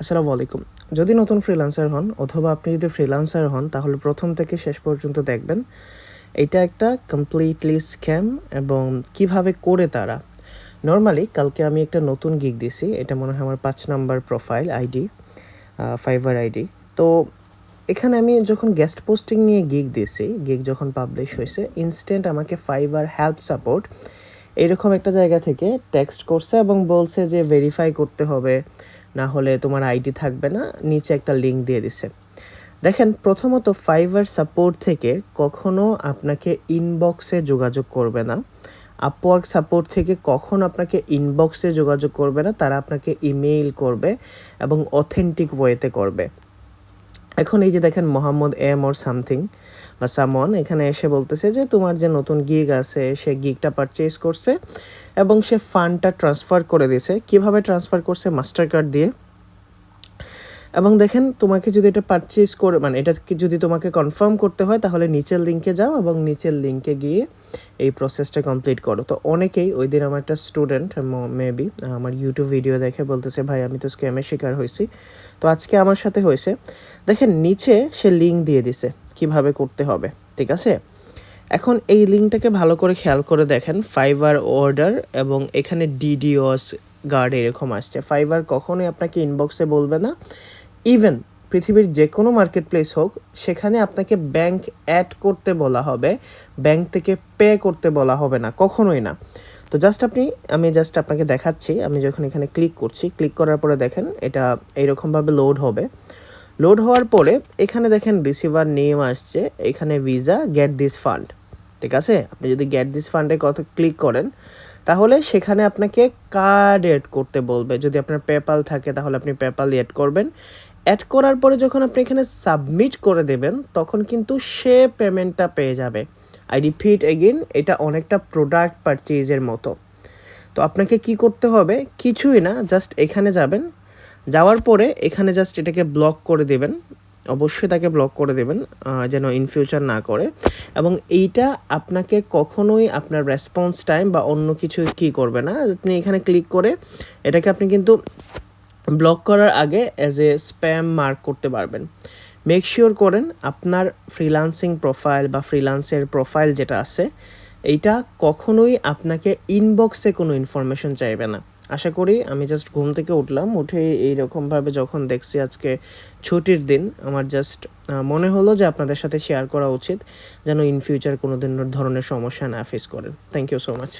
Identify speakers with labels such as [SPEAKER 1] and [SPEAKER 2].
[SPEAKER 1] আসসালামু আলাইকুম। যদি নতুন ফ্রিল্যান্সার হন অথবা আপনি যদি ফ্রিল্যান্সার হন, তাহলে প্রথম থেকে শেষ পর্যন্ত দেখবেন, এটা একটা কমপ্লিটলি স্ক্যাম এবং কীভাবে করে তারা। নর্মালি কালকে আমি একটা নতুন গিগ দিছি, এটা মনে হয় আমার পাঁচ number profile ID Fiverr ID তো এখানে আমি যখন গেস্ট পোস্টিং নিয়ে গিগ দিছি গিগ যখন পাবলিশ হয়েছে ইনস্ট্যান্ট আমাকে ফাইবার হেল্প সাপোর্ট এরকম একটা জায়গা থেকে টেক্সট করছে এবং বলছে যে ভেরিফাই করতে হবে। না হলে তোমার আইডি থাকবে না, নিচে একটা লিঙ্ক দিয়ে দিছে। দেখেন, প্রথমত ফাইবার সাপোর্ট থেকে কখনো আপনাকে ইনবক্সে যোগাযোগ করবে না। আপওয়ার্ক সাপোর্ট থেকে কখন আপনাকে ইনবক্সে যোগাযোগ করবে না, তারা আপনাকে ইমেইল করবে এবং অথেন্টিক ওয়েতে করবে। এখন এই যে দেখেন মোহাম্মদ এম ওর সামথিং বা সামন এখানে এসে বলতেছে যে তোমার যে নতুন গিগ আছে, সে গিগটা পারচেজ করছে এবং সে ফান্ডটা ট্রান্সফার করে দিয়েছে। কীভাবে ট্রান্সফার করছে? মাস্টার কার্ড দিয়ে। এবং দেখেন তোমাকে যদি এটা পারচেজ করে মানে এটা যদি তোমাকে কনফার্ম করতে হয়, তাহলে নিচের লিঙ্কে যাও এবং নিচের লিঙ্কে গিয়ে এই প্রসেসটা কমপ্লিট করো। তো অনেকেই, ওই দিন আমার একটা স্টুডেন্ট মেবি আমার ইউটিউব ভিডিও দেখে বলতেছে, ভাই, আমি তো স্ক্যামের শিকার হয়েছি। তো আজকে আমার সাথে হয়েছে। দেখেন নিচে সে লিঙ্ক দিয়ে দিছে কীভাবে করতে হবে, ঠিক আছে? এখন এই লিঙ্কটাকে ভালো করে খেয়াল করে দেখেন ফাইবার অর্ডার এবং এখানে ডিডিওস গার্ড এরকম আসছে। ফাইবার কখনোই আপনাকে ইনবক্সে বলবে না। ইভেন পৃথিবীর যে কোনো মার্কেট প্লেস হোক, সেখানে আপনাকে ব্যাংক অ্যাড করতে বলা হবে ব্যাংক থেকে পে করতে বলা হবে না, কখনোই না। তো জাস্ট আপনি, আমি জাস্ট আপনাকে দেখাচ্ছি, আমি যখন এখানে ক্লিক করছি ক্লিক করার পরে দেখেন এটা এইরকমভাবে লোড হবে। লোড হওয়ার পরে এখানে দেখেন রিসিভার নেম আসছে, এখানে ভিসা গেট দিস ফান্ড ঠিক আছে? আপনি যদি গেট দিস ফান্ডে কথা ক্লিক করেন, তাহলে সেখানে আপনাকে কার্ড এড করতে বলবে। যদি আপনার পেপাল থাকে, তাহলে আপনি পেপাল এড করবেন। অ্যাড করার পরে যখন আপনি এখানে সাবমিট করে দেবেন, তখন কিন্তু সে পেমেন্টটা পেয়ে যাবে। আই রিপিট এগেন এটা অনেকটা প্রোডাক্ট পারচেজের মতো। তো আপনাকে কি করতে হবে? কিছুই না জাস্ট এখানে যাবেন যাওয়ার পরে এখানে জাস্ট এটাকে ব্লক করে দেবেন। অবশ্যই তাকে ব্লক করে দেবেন যেন ইন ফিউচার না করে। এবং এইটা আপনাকে কখনোই আপনার রেসপন্স টাইম বা অন্য কিছু কি করবে না। আপনি এখানে ক্লিক করে এটাকে আপনি কিন্তু ব্লক করার আগে অ্যাজ এ স্প্যাম মার্ক করতে পারবেন। মেক শিওর করেন আপনার ফ্রিলান্সিং প্রোফাইল বা ফ্রিলান্সের প্রোফাইল যেটা আছে, এইটা কখনোই আপনাকে ইনবক্সে কোনো ইনফরমেশন চাইবে না। আশা করি আমি জাস্ট ঘুম থেকে উঠলাম, উঠে এইরকমভাবে যখন দেখছি আজকে ছুটির দিন, আমার জাস্ট মনে হলো যে আপনাদের সাথে শেয়ার করা উচিত, যেন ইন ফিউচার কোনো দিন ধরনের সমস্যা না ফেস করেন। Thank you so much